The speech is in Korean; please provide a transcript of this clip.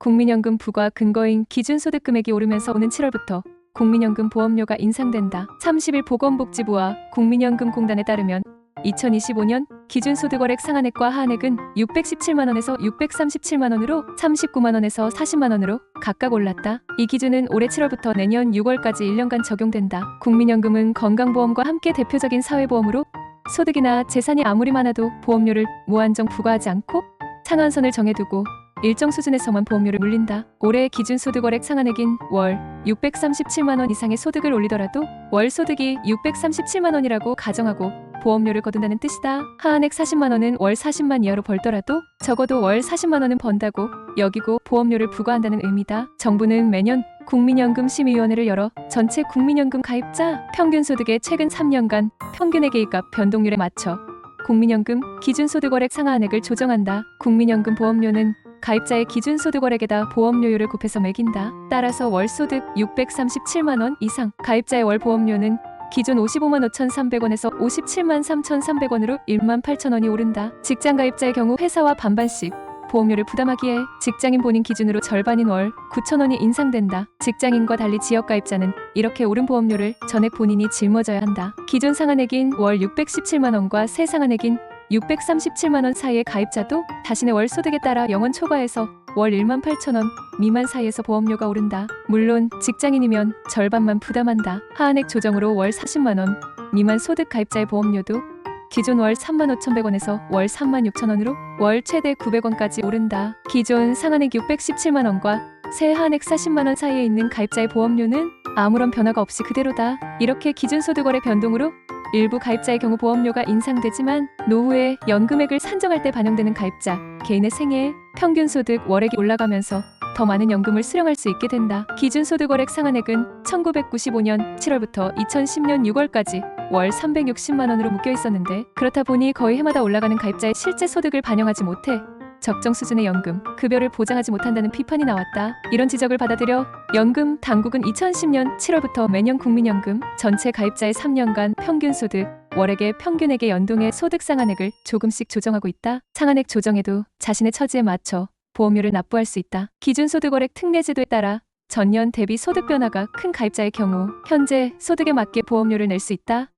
국민연금 부과 근거인 기준소득 금액이 오르면서 오는 7월부터 국민연금 보험료가 인상된다. 30일 보건복지부와 국민연금공단에 따르면 2025년 기준소득월액 상한액과 하한액은 617만 원에서 637만 원으로 39만 원에서 40만 원으로 각각 올랐다. 이 기준은 올해 7월부터 내년 6월까지 1년간 적용된다. 국민연금은 건강보험과 함께 대표적인 사회보험으로 소득이나 재산이 아무리 많아도 보험료를 무한정 부과하지 않고 상한선을 정해두고 일정 수준에서만 보험료를 물린다. 올해 기준 소득월액 상한액인 월 637만 원 이상의 소득을 올리더라도 월 소득이 637만 원이라고 가정하고 보험료를 거둔다는 뜻이다. 하한액 40만 원은 월 40만 이하로 벌더라도 적어도 월 40만 원은 번다고 여기고 보험료를 부과한다는 의미다. 정부는 매년 국민연금 심의위원회를 열어 전체 국민연금 가입자 평균 소득의 최근 3년간 평균의 계획값 변동률에 맞춰 국민연금 기준소득월액 상한액을 조정한다. 국민연금 보험료는 가입자의 기준 소득월액에다 보험료율을 곱해서 매긴다. 따라서 월 소득 637만 원 이상 가입자의 월 보험료는 기존 55만 5,300원에서 57만 3,300원으로 1만 8천 원이 오른다. 직장 가입자의 경우 회사와 반반씩 보험료를 부담하기에 직장인 본인 기준으로 절반인 월 9천 원이 인상된다. 직장인과 달리 지역 가입자는 이렇게 오른 보험료를 전액 본인이 짊어져야 한다. 기존 상한액인 월 617만 원과 새 상한액인 637만 원 사이의 가입자도 자신의 월 소득에 따라 영원 초과해서 월 1만 8천 원 미만 사이에서 보험료가 오른다. 물론 직장인이면 절반만 부담한다. 하한액 조정으로 월 40만 원 미만 소득 가입자의 보험료도 기존 월 3만 5,100원에서 월 3만 6천 원으로 월 최대 900원까지 오른다. 기존 상한액 617만 원과 새 한액 40만 원 사이에 있는 가입자의 보험료는 아무런 변화가 없이 그대로다. 이렇게 기준 소득월의 변동으로 일부 가입자의 경우 보험료가 인상되지만 노후에 연금액을 산정할 때 반영되는 가입자 개인의 생애 평균 소득 월액이 올라가면서 더 많은 연금을 수령할 수 있게 된다. 기준 소득 월액 상한액은 1995년 7월부터 2010년 6월까지 월 360만 원으로 묶여 있었는데 그렇다 보니 거의 해마다 올라가는 가입자의 실제 소득을 반영하지 못해 적정 수준의 연금, 급여를 보장하지 못한다는 비판이 나왔다. 이런 지적을 받아들여 연금 당국은 2010년 7월부터 매년 국민연금 전체 가입자의 3년간 평균 소득 월액의 평균액의 연동의 소득 상한액을 조금씩 조정하고 있다. 상한액 조정에도 자신의 처지에 맞춰 보험료를 납부할 수 있다. 기준 소득 월액 특례 제도에 따라 전년 대비 소득 변화가 큰 가입자의 경우 현재 소득에 맞게 보험료를 낼 수 있다.